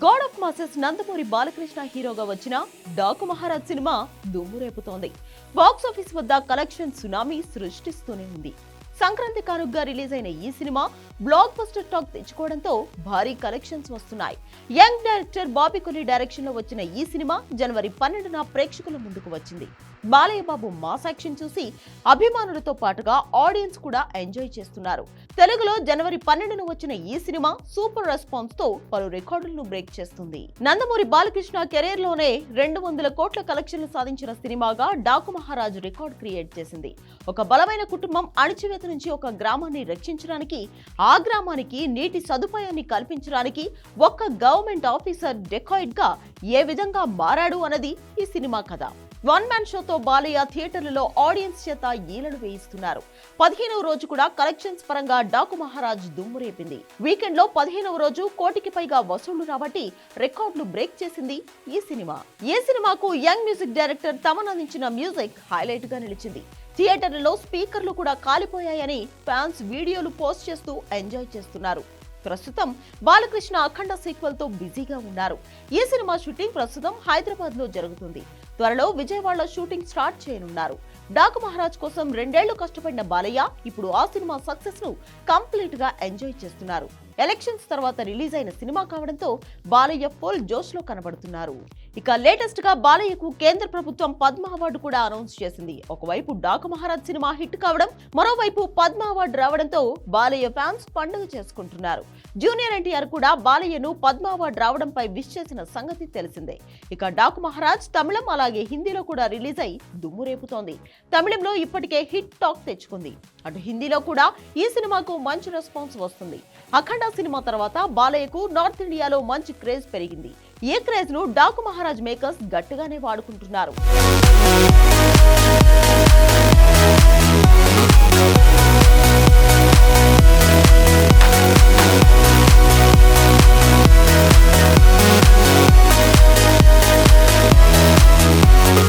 God of masses Nandamuri Balakrishna హీరోగా వచ్చిన Daaku Maharaj cinema దుమ్ము రేపుతోంది. బాక్స్ ఆఫీస్ వద్ద కలెక్షన్ సునామీ సృష్టిస్తూనే ఉంది. సంక్రాంతి కానుగ్గా రిలీజ్ అయిన ఈ సినిమా బ్లాక్ బస్టర్ టాక్ తెచ్చుకోవడంతో భారీ కలెక్షన్స్ వస్తున్నాయి. యంగ్ డైరెక్టర్ బాబీ కొలి డైరెక్షన్లో వచ్చిన ఈ సినిమా జనవరి పన్నెండున ప్రేక్షకుల ముందుకు వచ్చింది. బాలయ్యబాబు మాస్ యాక్షన్ చూసి అభిమానులతో పాటుగా ఆడియన్స్ కూడా ఎంజాయ్ చేస్తున్నారు. తెలుగులో జనవరి పన్నెండున వచ్చిన ఈ సినిమా సూపర్ రెస్పాన్స్తో పలు రికార్డులను బ్రేక్ చేస్తుంది. నందమూరి బాలకృష్ణ కెరీర్లోనే రెండు వందల కోట్ల కలెక్షన్లు సాధించిన సినిమాగా డాకు మహారాజు రికార్డ్ క్రియేట్ చేసింది. ఒక బలమైన కుటుంబం అణచివేత నుంచి ఒక గ్రామాన్ని రక్షించడానికి ఆ గ్రామానికి నీటి సదుపాయాన్ని కల్పించడానికి ఒక్క గవర్నమెంట్ ఆఫీసర్ డెకాయిడ్గా ఏ విధంగా మారాడు అన్నది ఈ సినిమా కథ. వన్ మ్యాన్ షోతో బాలయ్య థియేటర్లలో ఆడియన్స్ చేత ఈలలు వేయిస్తున్నారు. పదిహేనవ రోజు కూడా కలెక్షన్స్ పరంగా డాకు మహారాజ్ దుమ్ము రేపింది. వీకెండ్లో పదిహేనవ రోజు కోటికి పైగా వసూళ్ళు రాబట్టి రికార్డులు బ్రేక్ చేసింది ఈ సినిమా. ఈ సినిమాకు యంగ్ మ్యూజిక్ డైరెక్టర్ తమన్ అందించిన మ్యూజిక్ హైలైట్గా నిలిచింది. థియేటర్లలో స్పీకర్లు కూడా కాలిపోయాయని ఫ్యాన్స్ వీడియోలు పోస్ట్ చేస్తూ ఎంజాయ్ చేస్తున్నారు. ప్రస్తుతం బాలకృష్ణ అఖండ సీక్వెల్తో బిజీగా ఉన్నారు. ఈ సినిమా షూటింగ్ ప్రస్తుతం హైదరాబాద్లో జరుగుతుంది. త్వరలో విజయవాడలో షూటింగ్ స్టార్ట్ చేయనున్నారు. డాకు మహారాజ్ కోసం రెండేళ్ళు కష్టపడిన బాలయ్య ఇప్పుడు ఆ సినిమా సక్సెస్ను కంప్లీట్గా ఎంజాయ్ చేస్తున్నారు. ఎలక్షన్స్ తర్వాత రిలీజ్ అయిన సినిమా కావడంతో బాలయ్య ఫుల్ జోష్లో కనబడుతున్నారు. ఇక లేటెస్ట్గా బాలయ్యకు కేంద్ర ప్రభుత్వం పద్మ అవార్డు కూడా అనౌన్స్ చేసింది. ఒకవైపు డాకు మహారాజ్ సినిమా హిట్ కావడం మరోవైపు పద్మ అవార్డు రావడంతో బాలయ్య ఫ్యాన్స్ పండుగ చేసుకుంటున్నారు. జూనియర్ ఎన్టీఆర్ కూడా బాలయ్యను పద్మ అవార్డు రావడంపై విష్ చేసిన సంగతి తెలిసిందే. ఇక డాకు మహారాజ్ తమిళం అలాగే హిందీలో కూడా రిలీజ్ అయి దుమ్ము రేపుతోంది. తమిళంలో ఇప్పటికే హిట్ టాక్ తెచ్చుకుంది. అటు హిందీలో కూడా ఈ సినిమాకు మంచి రెస్పాన్స్ వస్తుంది. అఖండ సినిమా తర్వాత బాలయ్యకు నార్త్ ఇండియాలో మంచి క్రేజ్ పెరిగింది. ఈ క్రేజ్ను డాకు మహారాజ్ మేకర్స్ గట్టిగానే వాడుకుంటున్నారు.